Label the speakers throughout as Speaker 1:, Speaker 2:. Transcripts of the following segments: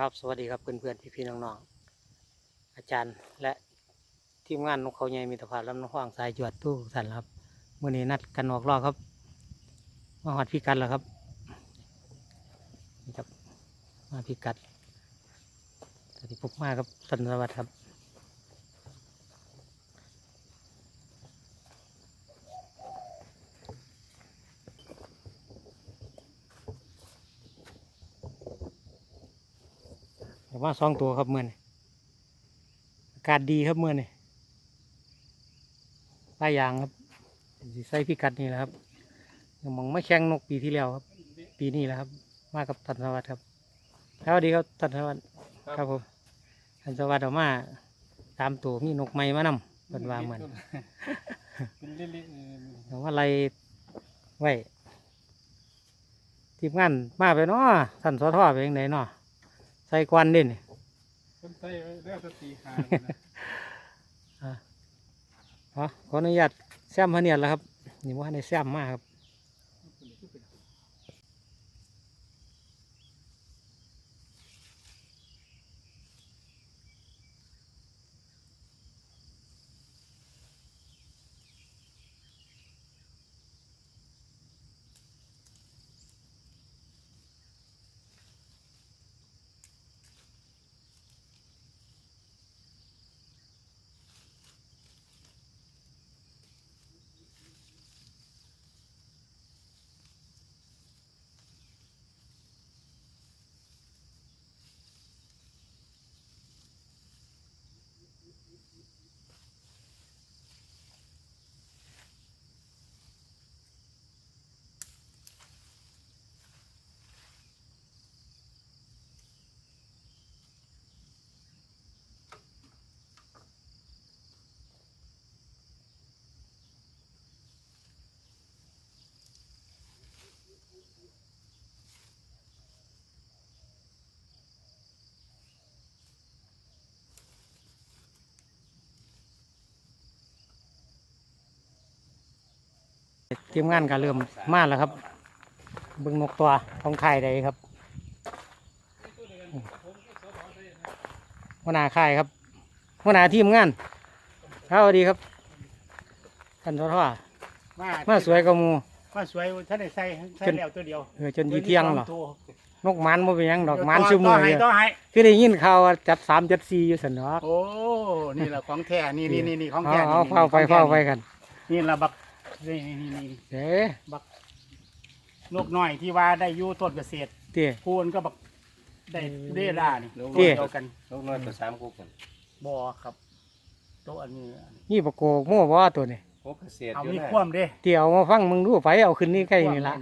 Speaker 1: ครับสวัสดีครับเพื่อนๆพี่ๆน้องๆอาจารย์และทีมงานนกเขาใหญ่มีตะพานลำน้องห้างสายจวดตู้สันครับเมื่อนี้นัดกันออกรอบครับมาหอดพิกัดแล้วครับนี่ครับมาพิกัดสวัสดีพบมาครับสันสวัสดิ์ครับ เดี๋ยวมาสองตัวครับเมื่อนี้อากาศดีครับเมื่อนี้ป้ายยางครับสิใส่พิกัดนี่แหละครับยังมองไม่แข่งนกปีที่แล้วครับ ปีนี้แหละครับ มากับทันสวัสดิ์ครับสวัสดีครับทันสวัสดิ์ครับผมทันสวัสดิ์ออกมาตามตัวมีนกไม้มานำเป็นว่าเหมือน
Speaker 2: เป็นเล่นๆเออ
Speaker 1: เอาว่าอะไรไว้ทีมงานมาไปเนาะท่านสอทอไปยังไงเนาะใส่กวนเด่น
Speaker 2: คนใส่ไว้แล้วสตีหานะ
Speaker 1: อ๋อขออนุญาตแซมพะเนียดแล้วครับนี่ว่าในแซมมากครับ ทีมงานก็เริ่มมาแล้วครับเบิ่งนกตัวของค่ายใดครับหัวหน้าค่ายครับหัวหน้าทีมงานครับสวัสดีครับท่านสอทอ
Speaker 2: มา
Speaker 1: มาสวยกว่าหมู
Speaker 2: มาสวยท่านได้ใส่ใส่แล้วตัวเดียว
Speaker 1: เออจนยีเที่ยงเหรอ
Speaker 2: ตัวน
Speaker 1: กหมันบ่เป็นหยังดอกหมัน
Speaker 2: ต่
Speaker 1: ซุมือ
Speaker 2: ต่ให้
Speaker 1: อยู่
Speaker 2: ต่อให้
Speaker 1: คือได้ยินข่าวว่าจัดสามจัดสี่อยู่สันเนาะ
Speaker 2: โอ้นี่แหละของแท้นี่นี่นี่นี่ของ
Speaker 1: เอา
Speaker 2: แท้
Speaker 1: เอา
Speaker 2: นี่
Speaker 1: เฝ้าไป
Speaker 2: ของแท้
Speaker 1: เฝ้าไปกัน
Speaker 2: นี่ละบัก นี่นี่นี่นี่
Speaker 1: เด้
Speaker 2: นกน้อยที่ว่าได้อยู่ต้นเกษตร
Speaker 1: เตี้ย
Speaker 2: พูนก็บักได้เด้ล่านี่
Speaker 1: เตี้ย
Speaker 2: เดียวกัน
Speaker 3: ลูกน้อยตัวสามกุ๊กกัน
Speaker 2: บ่อครับโต๊ะอันนี้
Speaker 1: นี่ปะโกกโม่บ่ตัวนี้
Speaker 3: กุ๊กเกษตร
Speaker 2: เอา
Speaker 3: อยู่
Speaker 2: มี
Speaker 3: นะ
Speaker 2: ความเด้
Speaker 1: เตี่ยวมาฟังมึงดูไปเอาขึ้นนี่ใกล้นี่ละ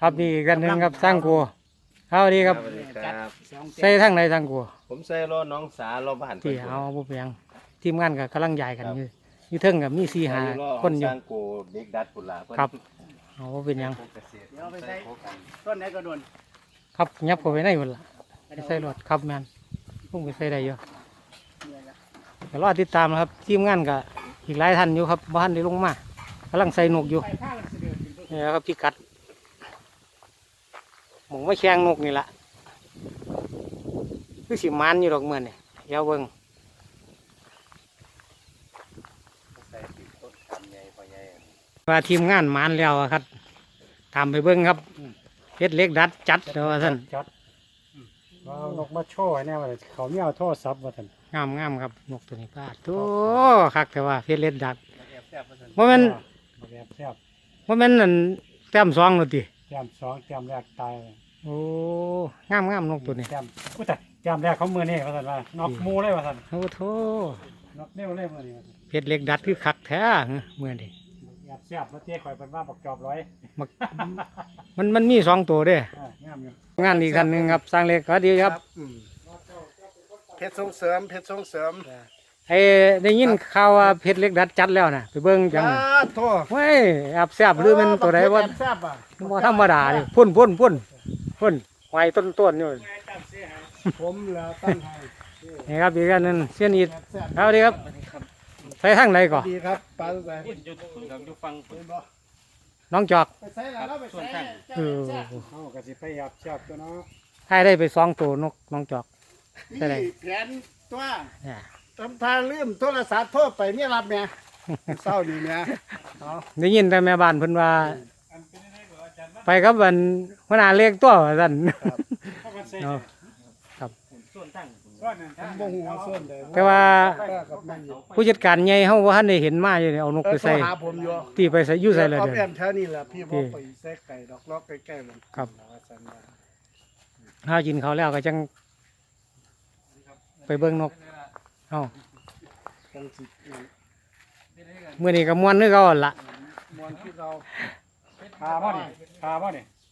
Speaker 1: ครับนี่อีกกันหนึ่งครับสร้างกัวเอาดีครับ
Speaker 3: สวัสดีครับ
Speaker 2: สอง
Speaker 1: ใส่ทั้งในทางกัว
Speaker 3: ผมใส่รอน้องสาเราบ้าน
Speaker 1: ที่เอาบุเปียงทีมงานกับกำลังใหญ่กันอยู่ อยู่เทิงกับมีสี่หาคนอยู่
Speaker 3: สร้างโกเด็กดัดปุระเพิ่น
Speaker 1: ครับ เอาบ่เป็นหยัง
Speaker 3: กุ๊กเกษตร
Speaker 2: เดี๋ยวไปใส่
Speaker 3: กุ๊กกัน
Speaker 2: ต้นไหนก็โดน
Speaker 1: ครับยับเข้าไปในหมดละไปใส่รถครับแมนพุ่งไปใส่ได้เยอะ
Speaker 2: เนี่ยนะ
Speaker 1: ก็รอติดตามนะครับทีมงานกับอีกหลายท่านอยู่ครับบ้านได้ลงมากำลังใส่นกอยู่
Speaker 2: ไปข้างมันสิเดือดขึ้นต้น
Speaker 1: นี่ครับพี่กัดหมูไม่แข่งนกนี่ละคือสิมันอยู่ดอกเมือนนี่เดี๋ยวเบิ่ง
Speaker 3: ใส่ติดต้นคำใหญ่พอใหญ่
Speaker 1: ว่าทีมงานมันแล้วอะครับตามไปเบิ่งครับเพชรเล็กดัดจัดเดี๋ยวว่าท่าน
Speaker 2: จัดเอานกมาโชว์ให้แน่ว่าเขาไม่เอาโทษซับว่าท่าน
Speaker 1: งามงามครับนกตัวนี้พลาดโอ้คักแต่ว่าเพชรเล็กดัด
Speaker 3: แอบแซ่บว่าซั่น
Speaker 1: ว่ามัน
Speaker 2: แบบแซ่บ
Speaker 1: ว่ามันนั่นแต้มสองหนติ
Speaker 2: แจมสองแจมแรกตาย
Speaker 1: โอ้งามงามนกตัวนี้
Speaker 2: แจมอุ้ยแต่แจมแรกเขามือนี่ว่าท่านว่านกหมูเลยว่าท่าน
Speaker 1: โอ้โธ
Speaker 2: นกเร็วเลยมือนี่ว่าท่าน
Speaker 1: เพชรเล็กดัดคือคักแท้เมื่อนี่
Speaker 2: แบบแซ่บมาเตี้ยข่อยเป็นว่าบักจอบร้อย
Speaker 1: มักมันมันมีสองตัวเด้
Speaker 2: อ่างามอยู่
Speaker 1: งานอีกคันหนึ่งครับสร้างเล็กก็ดีครับ
Speaker 3: เพชรส่งเสริมเพชรส่งเสริม
Speaker 1: ไอ้ได้ยินข่าวว่าเพชรเล็กดัดจัดแล้วนะไปเบิ่งจัง
Speaker 3: โทษ
Speaker 1: เว้ยแอบแซบหรือมันตัวใดว่า
Speaker 2: แซ่บอะ
Speaker 1: บ่ธรรมดาดิพุ่นพุ่นพุ่นพุ่นไว้ต้นต้นๆอยู่
Speaker 2: ผมแล้วตั้งให้
Speaker 1: นี่ครับอีกอันหนึงเส้นอีด
Speaker 2: แซ่บ
Speaker 1: เอาดีครับ ใส่ทางไหนก่อน
Speaker 2: ดีครับปลาไป
Speaker 3: อยู่ฟัง
Speaker 1: น้องจอก
Speaker 2: ไปใส่แล้วไปใส่
Speaker 1: เออ
Speaker 2: เอากระสิไปหยับแซ่บตัวเนาะ
Speaker 1: ให้ได้ไปสองตัวนกน้องจอก
Speaker 3: นี่
Speaker 1: ได้
Speaker 3: แผนตัว
Speaker 1: เนี่ย
Speaker 3: ทำทางลืมโทรศัพท์โทรไปเมียรับแม่เศร้านี่แม่เอา
Speaker 1: ได้ยินแต่แม่บ้านเพิ่นว่า ไปกับวันหัวหน้าเล็กตัวว่าซั่นเอาครับ
Speaker 3: ผมบ่ฮู้ว่าส่วนใด
Speaker 1: แต่ว่า
Speaker 3: ป้ากับแม่อยู่
Speaker 1: ผู้จัดการใหญ่เฮาบ่ทันได้เห็นมาอยู่นี่เอานก
Speaker 3: เอ
Speaker 1: ไป
Speaker 3: อโทร
Speaker 1: ใส่
Speaker 3: หาผมอยู่
Speaker 1: ที่ไปใส่อยู่ใส่เลย
Speaker 3: เอา
Speaker 1: เด้
Speaker 3: แอ
Speaker 1: อ
Speaker 3: มแถวนี้แหละพี่บ่ไปแซกไก่ดอกล็อกใกล้ๆมัน
Speaker 1: ครับ
Speaker 3: ว่าซั่นว่า
Speaker 1: ถ้ากินเขาวแล้วก็จัง ไปเบิ่งนกเอ้า
Speaker 3: จังสินั่น
Speaker 1: มื้อนี้ก็ม่วนคือเก่าหั่นล่ะ
Speaker 3: มวนที่เรา
Speaker 2: พาบ่นี่พาบ่นี่
Speaker 3: โอ้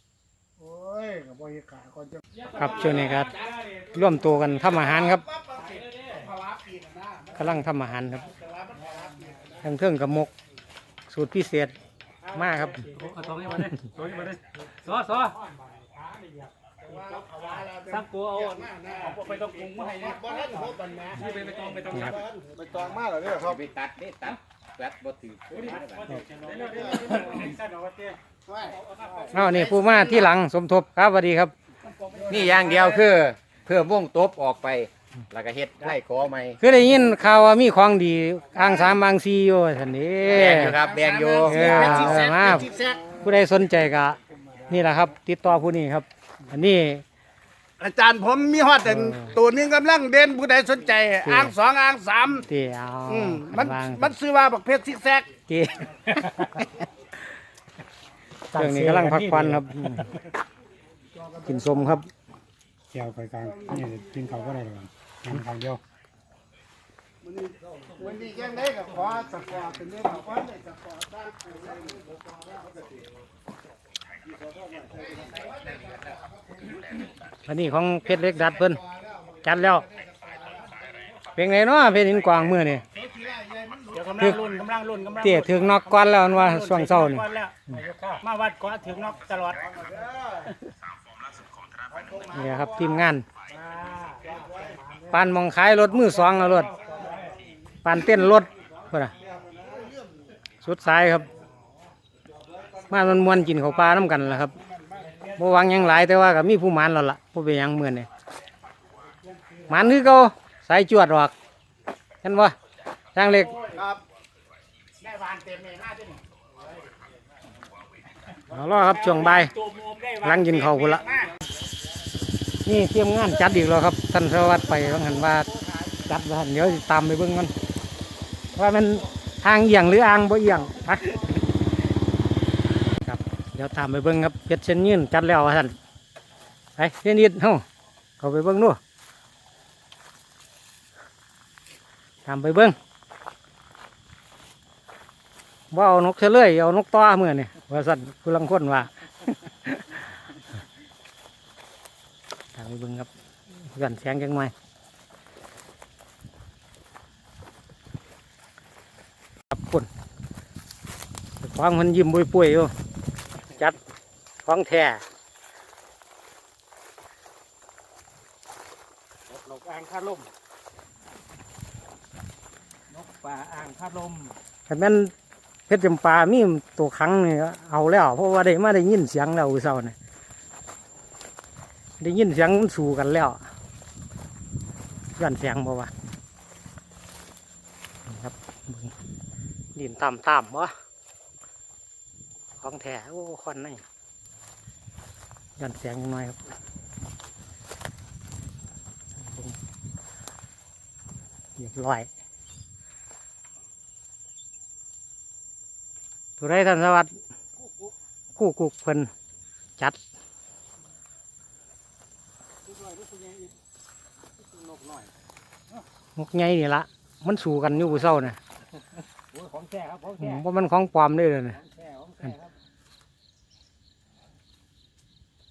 Speaker 3: ยก็บ่เฮ็ดขาก่อนจะ
Speaker 1: ครับช่วงนี้ครับ ร่วมตัวกันทำอาหารครับกำลังทำอาหารครับทั้งเครื่องกับมก สูตรพิเศษมากครับ
Speaker 2: เอาตรงนี้มาดิตรงนี้มาดิซอซอสักตัวเอาเอาไปต้องปรุงมาให้เนี่ยนี่ไปไปตองไปตอง
Speaker 1: นี่ครับ
Speaker 3: ไปตองมาแล้วเด้อครับ
Speaker 4: ไปตัดนี่ตัดตัดบ่ถือ
Speaker 1: เอานี่ผู้มาที่หลังสมทบครับสวัสดีครับ
Speaker 4: นี่อย่างเดียวคือเพื่อวงตบออกไป แล้วก็เฮ็ดไล่ขอใหม่
Speaker 1: คือได้ยินข่าวว่ามีของดีอ่างสามบางซีอยู่สันนี้
Speaker 4: แบงอยู่ครับแบงอยู่
Speaker 1: เออเออมาผู้ใดสนใจก็นี่แหละครับ ติดต่อผู้นี้ครับ อันนี้
Speaker 3: อาจารย์ผมมีฮอดแต่
Speaker 1: เออ
Speaker 3: ตัวนี้กำลังเด่นผู้ใดสนใจอ่างสองอ่างสาม
Speaker 1: เตี๋ยว
Speaker 3: อืมมัน
Speaker 1: วาง
Speaker 3: มันซื้อว่าบักเพชรซิกแซก
Speaker 1: เตี๋ย วเรื่องนี้กำลังพักควันครับอืมกินสมครับ
Speaker 2: เกี่ยวไปกลางนี่กินเขาก็ได้หรอกงานทางเดียว
Speaker 3: วันนี้ยังได้กับขอสกอร์เป็นเรื่องของคนเลยสกอร์ตั้งกูได้
Speaker 1: อันนี้ของเพชรเล็กดัดเพิ่นจัดแล้ว เป็นไงเนาะเพชรหินกวางมือนี่
Speaker 2: เดี๋ยวกำลังรุ่นกำลังรุ่นกำลัง
Speaker 1: เตี๋ยถึงนอกก้อนแล้วมันว่าช่วงเช้านี่
Speaker 2: วัดแล้วมาวัดก็ถึงนอกตลอด
Speaker 1: นี่ครับทีมงานปานมองขายรถมือสองแล้วรถปานเต้นรถเพื่อนน่ะสุดสายครับมามันมวนกินข้าวปลาน้ำกันแหละครับบ่หวังหยังหลายแต่ว่าก็มีผู้หมานแล้วล่ะผู้เป็นหยังเหมือนนี่หมานคือเก่าสายจวดหรอกเห็นบ่ทางเล็ก
Speaker 3: ครับ
Speaker 2: ได้วานเต็มเลยหน้าที่นี่
Speaker 1: เอาล่ะครับช่วงบ่าย
Speaker 2: ตัวโมมได้วาน
Speaker 1: หลังกินข้าวพุ่นละนี่เตรียมงานจัดอีกแล้วครับท่านสวัสดิ์ไปว่าหันว่าจัดว่าหั่นเดี๋ยวสิตามไปเบิ่งกันว่ามันอ่างเอียงหรืออ่างบ่เอียงฮะครับเดี๋ยวตามไปเบิ่งครับเพชรเช่นยืนจัดแล้วว่าท่านไปเช่นยืนเฮาเข้าไปเบิ่งดูตามไปเบิ่ง ว่าเอานกเฉลยเอานกต้อเมื่อนี่ว่าสั่นผู้ลังคนว่าทางไปเบึงครับกันแสงจังหน่อยครับคุณฟังมันยิ้มปุยปุยๆอยู่จัดของแท้
Speaker 2: หลกอ่างคาลมนกป่าอ่างคาลม
Speaker 1: แต่แม่น เพชรจำปามีตัวครั้งนี่เอาแล้ว เพราะว่าได้มาได้ยินเสียงแล้วเศร้าเนี่ยได้ยินเสียงสู่กันแล้วกันเสียงบ่วะครับนิ่งดินตามตามๆวะของแท้โอ้ควันนี่ยันเสียงจังหน่อยครับเบิ่งเรียบร้อย ทุไรท่านสวัสดิ์คู่กุกเพิ่นจัดนกใหญ่นี่ละมันสู่กันอยู่ผู้เศร้าเนี่ย
Speaker 2: โอ้ยของแท้ครับของ
Speaker 1: อื
Speaker 2: แท้
Speaker 1: มว่ามันของปลอมได้เลยเนี่ย
Speaker 2: ของแท้ของแท้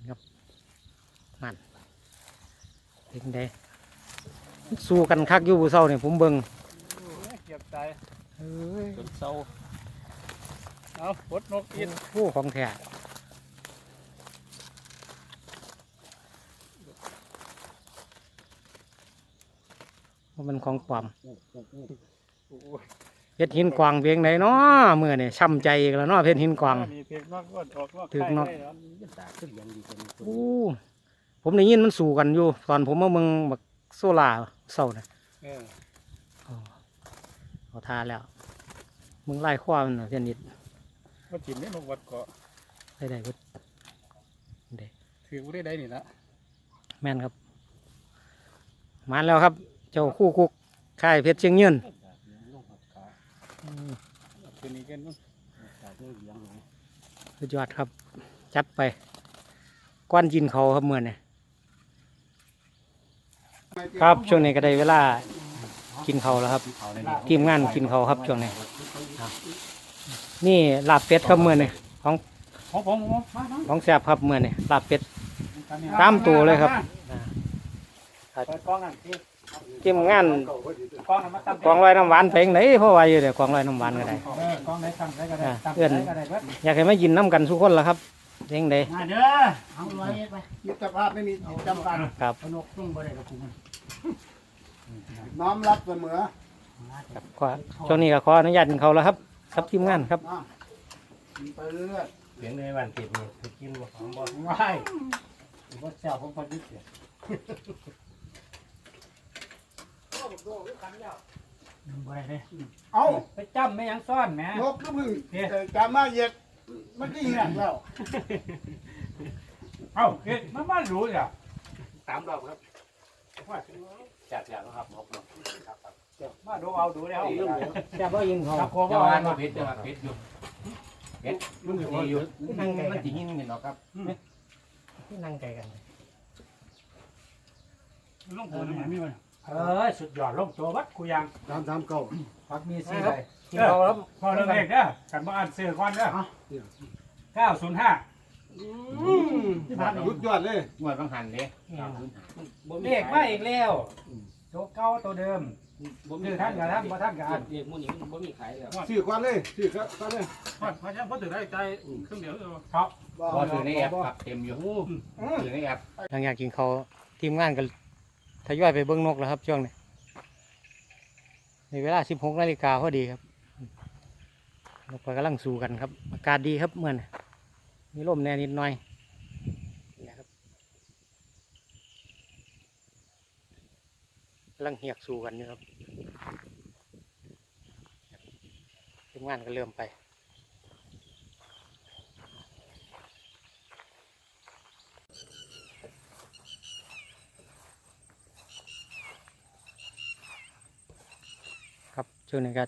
Speaker 2: ครับ
Speaker 1: เป็นไดมันสู่กันคักอยู่ผู้เศร้าเนี่ยผมเบิ่ง
Speaker 2: เก็บใจ
Speaker 1: เอ้ย
Speaker 2: จนเศร้า เอาปลดนกอิน
Speaker 1: ผู้ของแท้ว่ามันของปลอมเพชรหินกวางเพียงไหนเนาะเมื่อเนี่ยช้ำใจอีกแล้วเนาะเพชรหินกวาง
Speaker 2: มีเพลงนอกก็ออกนอก
Speaker 1: ถึงนอก
Speaker 2: ไข่ได้เหรอ
Speaker 1: โอ้ผมได้ยินมันสู่กันอยู่ ตอนผมมาเมืองบักโซล่าเศร้านะ
Speaker 2: เออ
Speaker 1: อ๋อเอาทาแล้ว มึงไล่ข้อมันน่ะเพี้ยนนิด
Speaker 2: ว่าจินเนี่ยนกวัดเกาะ
Speaker 1: ได้ได้เบิดเด้
Speaker 2: ถือบ่ได้ได้นี่ละ
Speaker 1: แม่นครับ มาแล้วครับ เจ้าคู่คุกค่ายเพชรเชียงยืน
Speaker 2: ลงหักขาตัวนี้กันมั้งขาเรื่องเลี้ยงเลย
Speaker 1: สุดยอดครับ จัดไป ก้อนจินเขาครับเมื่อนี่ครับช่วงนี้ก็ได้เวลากินเขาวแล้วครับ
Speaker 2: เขาเลย
Speaker 1: ทีมงานกินเขาวครับช่วงนี้อะ นี่ลาบเป็ดครับเมื่อนี่ของ
Speaker 2: ของผมของผมมามา
Speaker 1: ของแซ่บครับเมื่อนี่ลาบเป็ด ตามตัวเลยครับ
Speaker 2: เปิดกล้องกันที่
Speaker 1: ทีมงาน
Speaker 2: กล้องน่ะมาตั้ง
Speaker 1: กองลอยน้ำหวานไปยังไหนเพราะว่าอยู่เดี๋ยวกองลอยน้ำหวานก็ได้
Speaker 2: เออกล้องไหนตั้งได้ก็ได้
Speaker 1: อ่า
Speaker 2: ตั้ง
Speaker 1: เอื้อน
Speaker 2: ได้ก็ได้เบิด
Speaker 1: อยากให้มายินน้ำกันทุกคนละครับเยังไง
Speaker 2: มาเด้อเอาไว้ไป
Speaker 3: มิตรภาพไม่มีจำกัด
Speaker 1: ครับ
Speaker 2: เอานกตุ้งบ่ได้กับกูมัน
Speaker 3: น้อมรับเสมอ
Speaker 1: ครับก็ช่วงนี้ก็ขออนุญาตกินเขาวแล้วครับ ครับทีมงานครับ
Speaker 3: นะไปเรื่อย
Speaker 2: เสียงในวันติดนี่ไปกินบ่ของบ่ไหวบ่แซ่บผมพอดีเสียบ่ได้เด้
Speaker 3: ๆเอา
Speaker 2: ไปจำไม่ยังซ่อนแหม
Speaker 3: นกก็พึ่งเอ่อการมาเหยียดมันก็เหี้ยแล้ว
Speaker 2: เอ้าเฮ็ดมันมารู้จ้ะ
Speaker 3: สามรอบครับ
Speaker 2: จัดแล้วครับนก มาดูเอาดูแล้ว
Speaker 1: แซ่บว่ายินเขา
Speaker 2: ครับโค
Speaker 4: จะ
Speaker 2: บ่
Speaker 4: ว่า
Speaker 2: เอา
Speaker 4: บ่ผิดจะว่าผิดอยู่เฮ็ดมันสิอยู่มันมันสิยิงนี่เนาะครับ
Speaker 1: ที่นั่งไกลกัน
Speaker 2: ลงตัวนี่มีมันเออสุดยอดลงตัววัดกูยัง
Speaker 3: สามสามเก้า
Speaker 2: พักมีสี่
Speaker 1: ครั
Speaker 2: ใบบ
Speaker 1: กินเขาวแล้ว
Speaker 2: พอเรื่องเลขเด้อกันบ่อ่านซื้อก่อนเด้อเก้าศูนย์ห้า
Speaker 3: ที่ผ่านยุดยอดเลย
Speaker 4: งวดบางหันเด้
Speaker 2: เลขมาอีกแล้วตัวเก่าตัวเดิม ซื้อท่านกับท่านบ่ท่านกับอัน
Speaker 5: เรียกมูนี่มันบ่มีขายแล้ว
Speaker 3: ซื้อก่อนเลยซื้อก่อนเลย
Speaker 6: พอพอจะพอถือได้ใจเครื่องเดียว
Speaker 2: ครับ
Speaker 4: พอถือในแอปครับเต็มอยู่ถือในแอป
Speaker 1: หลังจากกินเขาวทีมงานก็ทยอยไปเบิ้งนกแล้วครับช่วงนี้ในเวลา16นาฬิกาพอดีครับนกก็กำลังสู่กันครับ อากาศดีครับเมื่อนี้มีลมแน่นิดหน่อยนี่ครับกำ ลังเหียกสู่กันอยู่ครับทีมงานก็เริ่มไปครับช่วงนี้ก็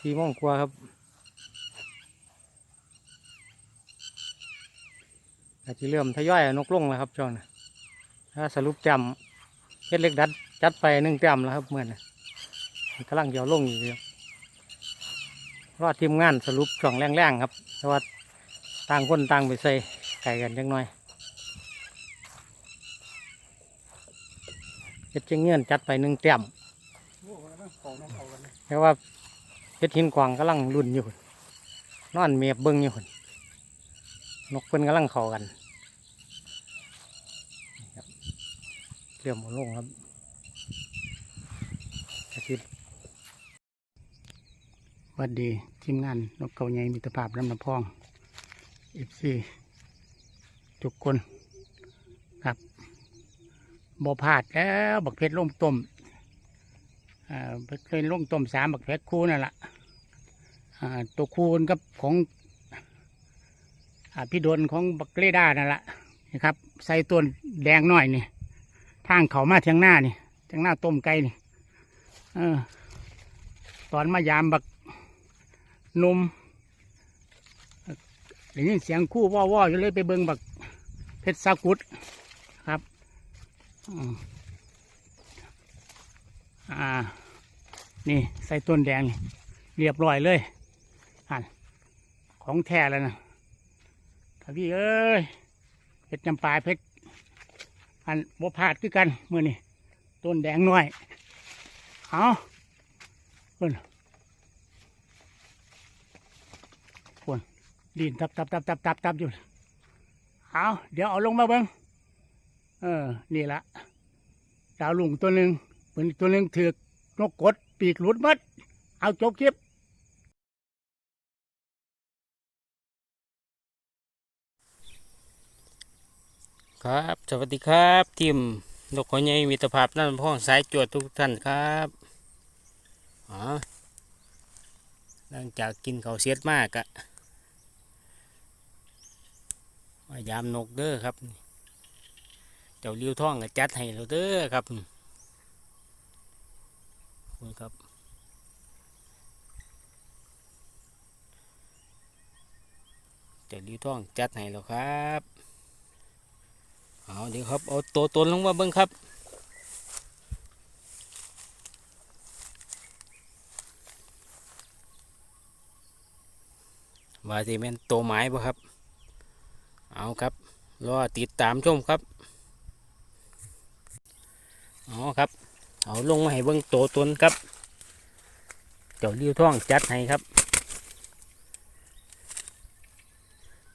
Speaker 1: สี่โมงกว่าครับอาจจะเริ่มทยอยเอานกลงแล้วครับช่วงนี้ถ้าสรุปจำ เฮ็ดเล็กดัดจัดไปหนึ่งจำแล้วครับเมื่อนี้กำลังจะเอาลงอยู่ครับรอดทีมงานสรุปช่องแรงๆครับแต่ว่าต่างคนต่างไปใส่ไก่กันจังหน่อยเฮ็ดเจียงเงื่อนจัดไปหนึ่งเต็มแค่ว่าเพชรหินกวางกำลังรุ่นอยู่นอนเมียบเบิ้งอยู่นกเพิ่นกำลังเข้ากันครับ เรียมหมดลงครับกระชิดวัสดีทีมงานนกเขาใหญ่มิตรภาพลำน้ำพองเอฟซีทุกคนครับบ่พลาดแล้วบักเพชรล่มต้มอ่าเคยลงต้มสามบักแพกคูนั่นแหละอ่าตัวคูนกับของอ่าพี่ดนของบักเลด้านั่นแหละนะครับ ใส่ต้นแดงหน่อยนี่ ทางเขามาเทียงหน้านี่เทียงหน้าต้มไก่นี่เออ ตอนมายามบักนมได้ยินเสียงคู่ว่อๆอยู่เลยไปเบิงบักเพชรสากุดครับอ่า นี่ใส่ต้นแดง เรียบร้อยเลยอ่นของแท้แล้วนะพี่เอ้ยเพชรจำปาเพชร อันบ่พลาดคือกันมื่อนี่ต้นแดงน้อยเอาเพิ่นคนดินตับตับตับตับตับตับอยู่เอาเดี๋ยวเอาลงมาเบิ้งเออ นี่ละดาวลุงตัวหนึ่งเป็นตัวหนึ่งถือกนกกดปีกหลุดมัด เอาจบคลิป
Speaker 7: ครับ สวัสดีครับทีมนกขอใหญ่มิตภาพนั่นพ้องสายจวดทุกท่านครับอ๋อหลังจากกินเขาเสียดมากอะมายามนกเด้อครับเจ้าเลี้ยวท่องก็จัดให้เราเด้อครับขอบคุณครับเจ้าเลี้ยวท่องจัดให้เราครับ เอาเดี๋ยวครับ เอาตัวตนลงมาเบิ้งครับ ว่าสิเป็นตัวไม้บ่ครับ เอาครับ รอติดตามชมครับ เอาครับ เอาลงมาให้เบิ้งตัวตนครับ เจ้าลิ้วท่องจัดให้ครับ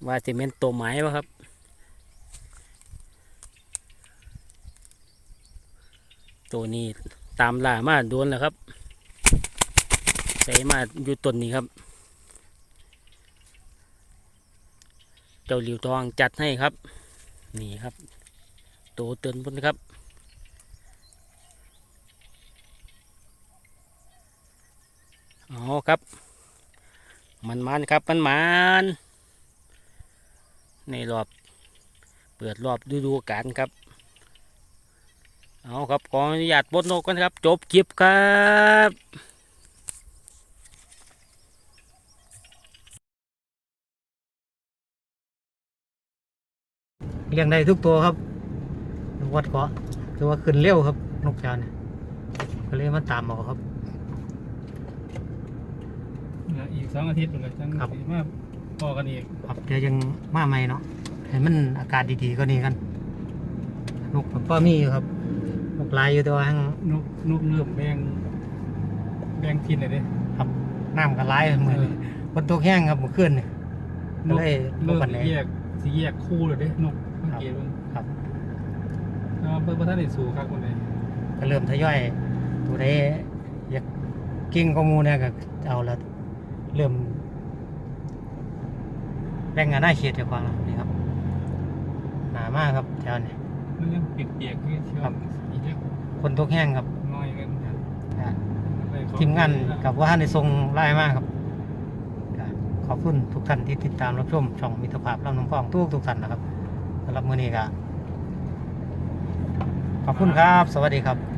Speaker 7: ว่าสิเป็นตัวไม้บ่ครับ ตัวนี้ตามล่ามาโดนแล้วครับ ใส่มาอยู่ต้นนี้ครับ เจ้าหลิวทองจัดให้ครับ นี่ครับ ตัวเตือนพุ่นครับเอครับ มันมันครับมันมันในรอบ เปิดรอบฤดูกาลครับ เอาครับขออนุญาตบดนกกันครับ จบคลิปครับเลี้ยงได้ทุกตัวครับนกวัดเกาะถือว่าขึ้นเร็วครับ นกจานเนี่ยก็เลยมาตามเอาครับ
Speaker 2: อีกสองอาทิตย์เหมือนกันจัง
Speaker 7: ครับ
Speaker 2: สิมาพอกันอีก
Speaker 7: ครับเดี๋ยวยังมาใหม่เนาะให้มันอากาศดีๆก็นี่กัน นกผมก็มีอยู่ครับนก ลายอยู่แตัวาหั้ง
Speaker 2: นกนกเริ่มแบ่งแบ่งทินเลยเด้
Speaker 7: ครับน้ำก็ลายมือนี้คนตกแห้งครับเมื่อคืนนี่
Speaker 2: น
Speaker 7: ก็
Speaker 2: ก
Speaker 7: เลยบ่
Speaker 2: เริ่ม
Speaker 7: ปานใด
Speaker 2: แยกสีแยกคู่เลยเด้นกสังเกตเบิ่ง
Speaker 7: ครับ
Speaker 2: อ่าเพิ่นบ่ทันได้สู่ครับคนใด
Speaker 7: ก็เริ่มทยอยตัวใดอยากกิ้งข้อมูลเนี่ยก็เอาละเริ่มแบ่งงานหน้าเขียดจากความนี่ครับหนามากครับแถวนี้
Speaker 2: มันยังเปียกๆคือเชื่อ
Speaker 7: ครับ
Speaker 2: อีกเล็ก
Speaker 7: คนตกแห้งครับ
Speaker 2: น้อยกัน
Speaker 7: อ่าทีมงานกับว่าในทรงไล่มากครับก็ขอบคุณทุกท่านที่ติดตามรับชมช่องมิตรภาพลำน้ำพองทุกทุกท่านนะครับสำหรับมื้อนี้ก็ขอบคุณครับ สวัสดีครับ